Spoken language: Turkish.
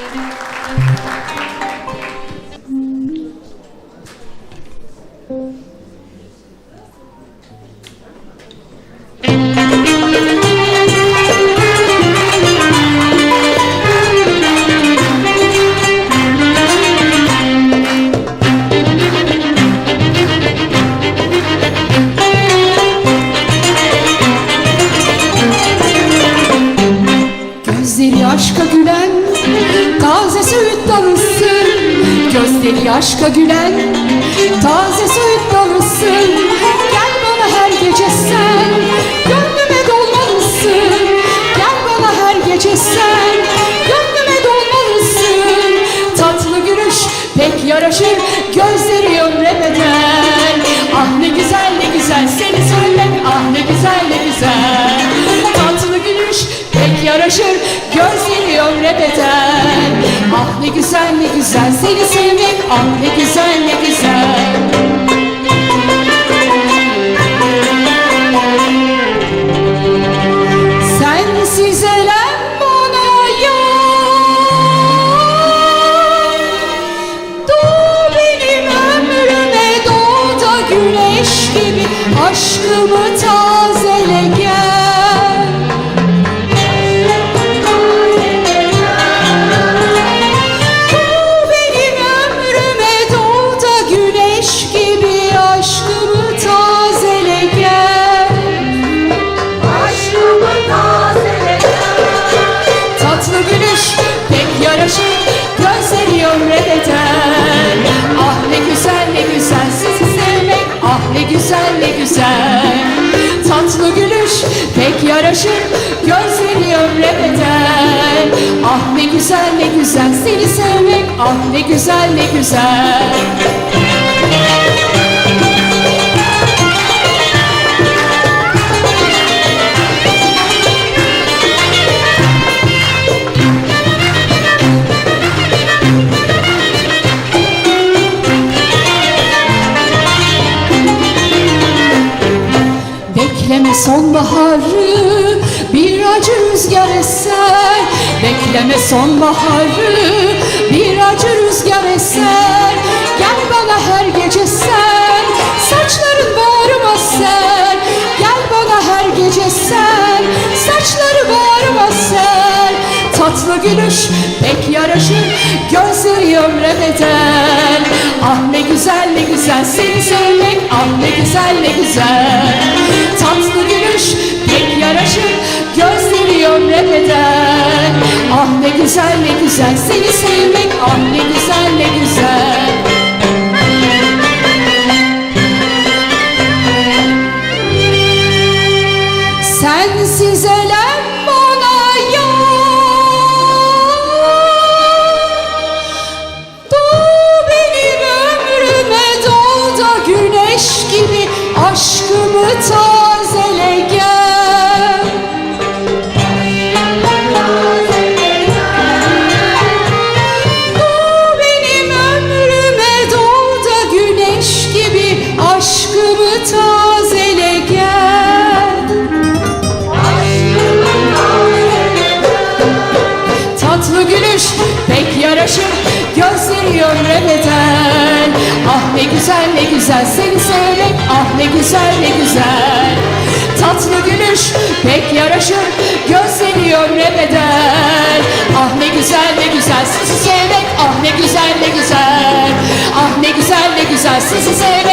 Gözleri dalısın Gözleri aşka gülen taze süt dalısın Gel bana her gece sen gönlüme dolmalısın Gel bana her gece sen gönlüme dolmalısın Tatlı gülüş pek yaraşır gözleri ömre bedel Ah ne güzel ne güzel seni sevmek ah ne güzel ne güzel. Tatlı gülüş pek yaraşır gözleri ömre bedel Ah ne güzel ne güzel. Seni sevmek ah ne güzel ne güzel. Sensiz elem bana yok Doğ benim ömrüme doğ da güneş gibi. Aşkımı güzel ne güzel. Tatlı gülüş pek yaraşır Gözleri ömreder Ah ne güzel ne güzel seni sevmek Ah ne güzel ne güzel Bekleme sonbaharı bir acı rüzgar eser. Bekleme sonbaharı bir acı rüzgar eser. Gel bana her gece sen saçların bağrıma ser. Gel bana her gece sen saçları bağrıma ser. Tatlı gülüş pek yaraşır gözleri güzel seni sevmek ah ne güzel ne güzel. Tatlı gülüş pek yaraşır gözleri ömre bedel Ah ne güzel ne güzel seni sevmek ah ne güzel ne güzel. Sensiz elem bana tazele gel. Tatlı gülüş pek yaraşır Gözleri yönre Ah ne güzel ne güzel seni sevmek Ah ne güzel ne güzel. Tatlı gülüş pek yaraşır Gözleri yönre Ah ne güzel ne güzel sizi sevmek Ah ne güzel ne güzel. Ah ne güzel ne güzel sizi sevmek